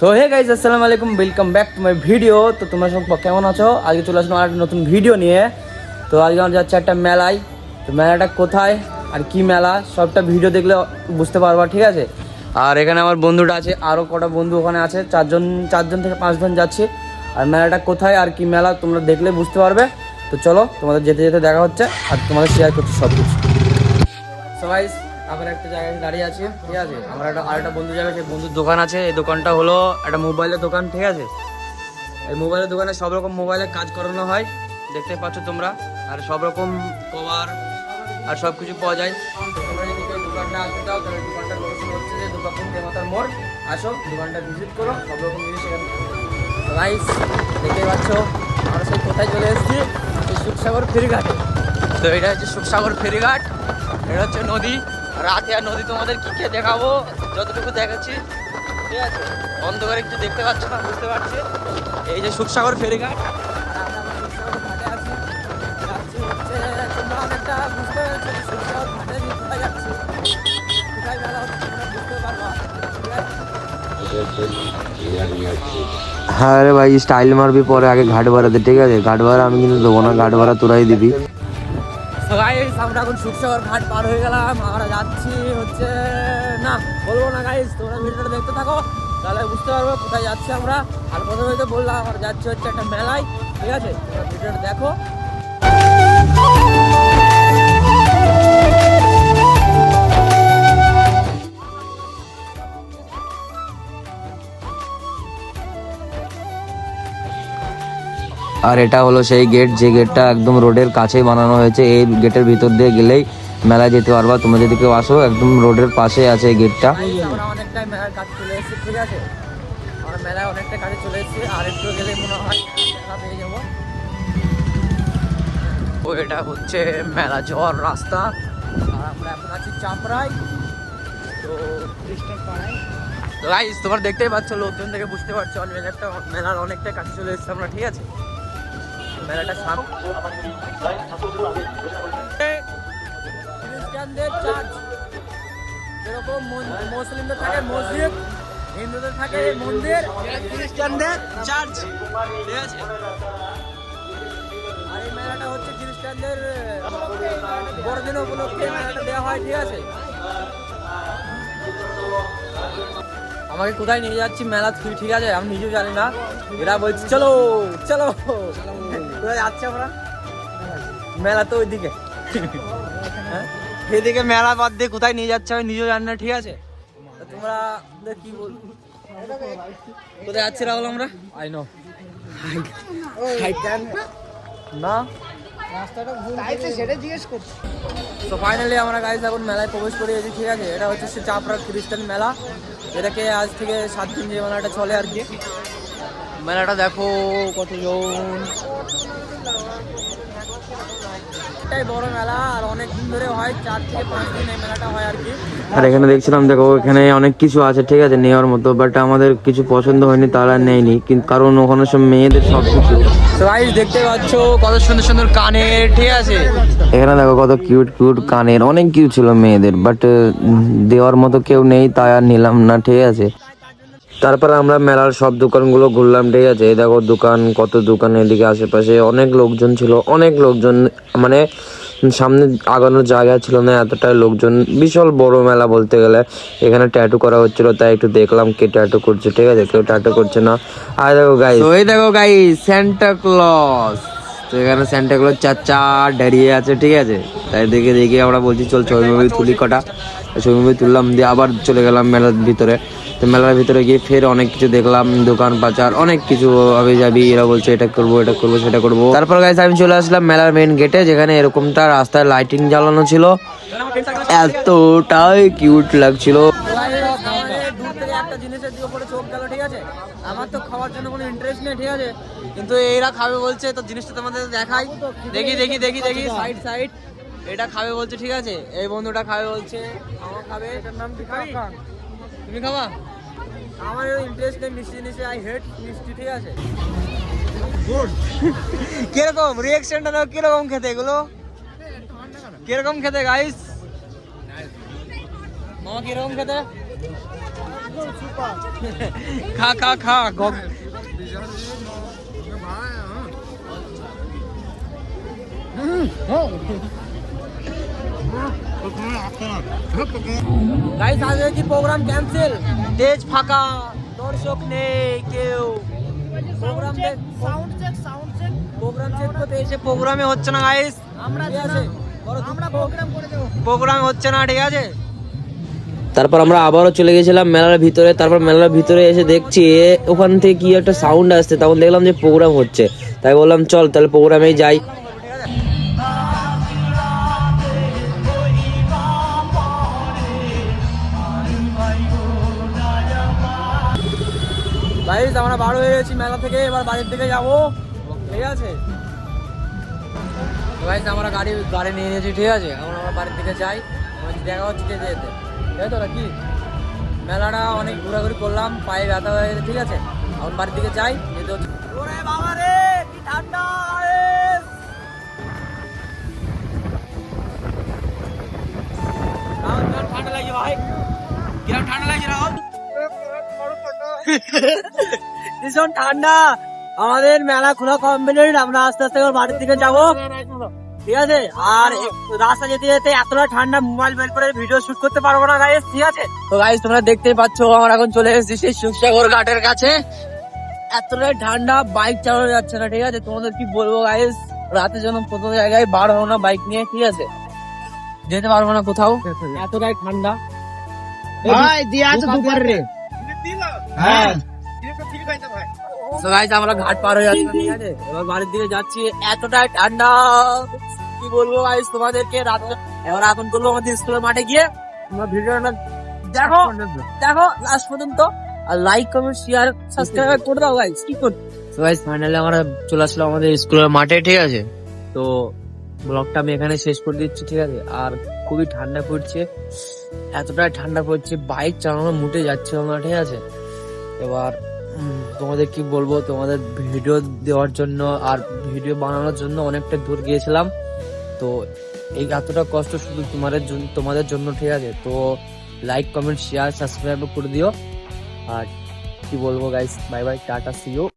তো হে গাইজ আসসালামু আলাইকুম welcome back to my video তো তোমরা সব কেমন আছো? আজকে চলে আসলাম আর নতুন ভিডিও নিয়ে। তো আজকে আমরা যাচ্ছি একটা মেলায়। তো মেলাটা কোথায় আর কি মেলা, সবটা ভিডিও দেখলে বুঝতে পারবা, ঠিক আছে? আর এখানে আমার বন্ধুটা আছে আরও কটা বন্ধু ওখানে আছে, চারজন চারজন থেকে পাঁচজন যাচ্ছে। আর মেলাটা কোথায় আর কি মেলা, তোমরা দেখলে বুঝতে পারবে। তো চলো, তোমাদের যেতে যেতে দেখা হচ্ছে, আর তোমাদের শেয়ার করছি সব কিছু সবাই আমরা একটা জায়গায় দাঁড়িয়ে আছি, ঠিক আছে? আমার একটা আর একটা বন্ধু যাবে সেই বন্ধুর দোকান আছে, এই দোকানটা হলো একটা মোবাইলের দোকান, ঠিক আছে? এই মোবাইলের দোকানে সব রকম মোবাইলে কাজ করানো হয়, দেখতে পাচ্ছ তোমরা, আর সব রকম কভার আর সব কিছু পাওয়া যায়। তোমরা দোকানটা আসতে চাও, তাহলে দোকানটার হচ্ছে যে দুর্গাপুর দেমাতার মোড়। আসো, দোকানটা ভিজিট করো, সব রকম জিনিস এখানে রাইস দেখতে পাচ্ছ, আমরা সেই কোথায় চলে এসেছি? সেই সুখসাগর ফেরিঘাটে। তো এটা হচ্ছে সুখসাগর ফেরিঘাট, এটা হচ্ছে নদী। রাতে আর নদী তোমাদের কি কে দেখাবো? যতটুকু দেখাচ্ছি, ঠিক আছে? অন্ধকারে একটু দেখতে পাচ্ছ না, বুঝতে পারছি? এই যে সুখসাগর ফেরিঘাট। হ্যাঁ রে ভাই স্টাইল মারবি পরে, আগে ঘাট ভাড়াতে ঠিক আছে? ঘাট ভাড়া আমি কিন্তু দেবো না, ঘাট ভাড়া তোরাই দিবি। গাইস আমরা এখন সুখসাগর ঘাট পার হয়ে গেলাম। আমরা যাচ্ছি হচ্ছে, না, বলব না গাইস তোমরা ভিডিওটা দেখতে থাকো, তাহলে বুঝতে পারব কোথায় যাচ্ছি আমরা। আর প্রথমে তো বললাম, আমরা যাচ্ছি হচ্ছে একটা মেলায়, ঠিক আছে? তোমরা ভিডিওটা দেখো। আর এটা হলো সেই গেট যে গেটটা একদম রোডের কাছেই বানানো হয়েছে, এই গেটের ভিতর দিয়ে গেলেই মেলায় যেতে পারবা। তোমরা যদি কেউ আসো, একদম রোডের পাশে আছে এই গেটটা ও, এটা হচ্ছে মেলা রাস্তা। আর তো দেখতেই পাচ্ছ, লোকজন থেকে বুঝতে পারছ একটা মেলার অনেকটা কাছে চলে এসেছি আমরা, ঠিক আছে? মেলাটা সামনে খ্রিস্টানদের চার্চ। যেরকম মুসলিমদের থাকে মসজিদ হিন্দুদের থাকে মন্দির খ্রিস্টানদের চার্চ। ঠিক আছে? আর এই মেলাটা হচ্ছে খ্রিস্টানদের বড়দিন উপলক্ষে মেলাটা দেওয়া হয় ঠিক আছে? আমাকে কোথায় নিয়ে যাচ্ছি? মেলা ঠিক আছে আমি নিজেও জানি না। এরা বলছি চলো। চলো। যাচ্ছি আমরা মেলা তো ওইদিকে। হ্যাঁ? এদিকে মেলা বাদ দিয়ে কোথায় নিয়ে যাচ্ছে আমি নিজেও জানি না ঠিক আছে? তোমরা কি বল কোথায় যাচ্ছি রাহুল আমরা? I know? না তো ফাইনালি আমরা গাইজ এখন মেলায় প্রবেশ করে গেছি ঠিক আছে? এটা হচ্ছে সে চাপড়া খ্রিস্টান মেলা। এটাকে আজ থেকে সাত দিন যে মেলাটা চলে আর কি। মেলাটা দেখো কতজন। বড় মেলা আর অনেক দিন ধরে হয় চার থেকে পাঁচ দিন এই মেলাটা হয় আর কি। আর এখানে দেখছিলাম দেখো এখানে অনেক কিছু আছে ঠিক আছে নেওয়ার মতো বাট আমাদের কিছু পছন্দ হয়নি তারা নেয়নি কিন্তু কারণ ওখানে সব মেয়েদের সব কিছু। দেখতে পাচ্ছ কত সুন্দর সুন্দর কানের ঠিক আছে? এখানে দেখো কত কিউট কিউট কানের অনেক কিছু ছিল মেয়েদের বাট দেওয়ার মতো কেউ নেই তাই আর নিলাম না ঠিক আছে। তারপরে আমরা মেলার সব দোকানগুলো ঘুরলাম, ঠিক আছে? এই দেখো দোকান, কত দোকান এদিকে আশেপাশে। অনেক লোকজন ছিল, অনেক লোকজন মানে সামনে আগানোর জায়গা ছিল না এতটাই লোকজন। বিশাল বড় মেলা বলতে গেলে। এখানে ট্যাটু করা হচ্ছিল, তাই একটু দেখলাম কে ট্যাটু করছে, ঠিক আছে? কেউ ট্যাটু করছে না। আর দেখো গাই এই দেখো গাই স্যান্টা ক্লস তো এখানে স্যান্টা চার চাচা দাঁড়িয়ে আছে, ঠিক আছে? তাই দেখে দেখে আমরা বলছি, চল ছবি তুলি কটা। ছবি মুভি তুললাম দিয়ে আবার চলে গেলাম মেলার ভিতরে। তো মেলার ভিতরে গিয়ে ফের অনেক কিছু দেখলাম দোকান পাচার অনেক কিছু হবে যাবি এরা বলছে এটা করব এটা করব সেটা করব। তারপর গাইস আমি চলে আসলাম মেলার মেন গেটে যেখানে এরকমটা রাস্তায় লাইটিং জ্বালানো ছিল। এতটাই কিউট লাগছিল। আমাদের দূর থেকে একটা জিনিসের দিকে পরে চোখ গেল ঠিক আছে আমার তো খাওয়ার জন্য কোনো ইন্টারেস্ট নেই ঠিক আছে কিন্তু এরা খাবে বলছে তো জিনিসটা তোমাদের দেখাই। দেখি দেখি দেখি দেখি। Side side. এটা খাবে বলছে ঠিক আছে? এই বন্ধুটা খাবে বলছে আমার খাবে? এটার নাম কি খাবি? তুমি খাবা? আমার ইন্টারেস্ট নেই মিষ্টি জিনিসে আই হেট মিষ্টি ঠিক আছে? কীরকম? রিয়াকশনটা দাও কীরকম খেতে এগুলো? কীরকম খেতে গাইস মামা কীরকম খেতে? খা খা খা গগ গাইস আজকে কি প্রোগ্রাম ক্যান্সেল স্টেজ ফাঁকা দর্শক নেই কেউ program sound check sound check program check করতে এসে প্রোগ্রামে হচ্ছে না গাইস আমরা আছে আমরা প্রোগ্রাম করে দেব। প্রোগ্রাম হচ্ছে না ঠিক আছে তারপর আমরা আবারও চলে গেছিলাম মেলার ভিতরে। তারপর মেলার ভিতরে এসে দেখছি ওখান থেকে কি একটা সাউন্ড আসছে। তখন দেখলাম যে প্রোগ্রাম হচ্ছে। তাই বললাম চল তাহলে প্রোগ্রামেই যাই। গাইস আমরা বার হয়ে গেছি মেলা থেকে, এবার বাড়ির দিকে যাব। ঠিক আছে? গাইস আমরা গাড়ি গাড়ি নিয়ে নিয়েছি, ঠিক আছে? এখন আমরা বাড়ির দিকে যাই। দেখা হচ্ছে যেতে। যেতে তাই তো কি? মেলাটা অনেক ঘোরাঘুরি করলাম, পায়ে ব্যথা হয়ে গেছে, ঠিক আছে? এখন বাড়ির দিকে যাই যেতে হচ্ছে ঠান্ডা লাগছে ভাই। কিরম ঠান্ডা লাগছে রাহুল? ভীষণ ঠান্ডা। আমাদের মেলা খোলা কমপ্লিট আমরা আস্তে আস্তে করে বাড়ির দিকে যাব। ঠিক আছে? আর একটু রাস্তা যেতে যেতে এতটা ঠান্ডা মোবাইল বের করে ভিডিও শুট করতে পারব না গাইস ঠিক আছে? তো গাইস তোমরা দেখতেই পাচ্ছ আমরা এখন চলে এসেছি সেই সুখসাগর ঘাটের কাছে। এতটাই ঠান্ডা বাইক চালানো যাচ্ছে না ঠিক আছে? তোমাদের কি বলব গাইস রাতে যেন কোথাও জায়গায় বার হব না বাইক নিয়ে ঠিক আছে? যেতে পারব না কোথাও। এতটাই ঠান্ডা। ভাই দিয়া আছে দুপার। রে হ্যাঁ। তো গাইস আমরা ঘাট পার হয়ে যাচ্ছি, ঠিক আছে? এবার বাড়ির দিকে যাচ্ছি। এতটাই ঠান্ডা। কি বলব গাইস তোমাদেরকে রাত এবার এখন করব আমাদের স্কুলের মাঠে গিয়ে। তোমরা ভিডিওটা দেখো দেখো লাস্ট পর্যন্ত। আর লাইক কমেন্ট শেয়ার সাবস্ক্রাইব করে দাও গাইস কি কর তো গাইস ফাইনালি আমরা চলে আসলাম আমাদের স্কুলের মাঠে, ঠিক আছে? তো ব্লগটা আমি এখানে শেষ করে দিচ্ছি, ঠিক আছে? আর খুবই ঠান্ডা পড়ছে। এতটাই ঠান্ডা পড়ছে বাইক চালানো মুটে যাচ্ছে আমরা, ঠিক আছে? এবার, তোমাদের কি বলব, তোমাদের ভিডিও দেওয়ার জন্য আর ভিডিও বানানোর জন্য অনেকটা দূর গিয়েছিলাম। তো এই এতটা কষ্ট শুধু তোমাদের জন্য তোমাদের জন্য, ঠিক আছে? তো লাইক কমেন্ট শেয়ার সাবস্ক্রাইব করে দিও। আর কি বলব guys bye bye tata see you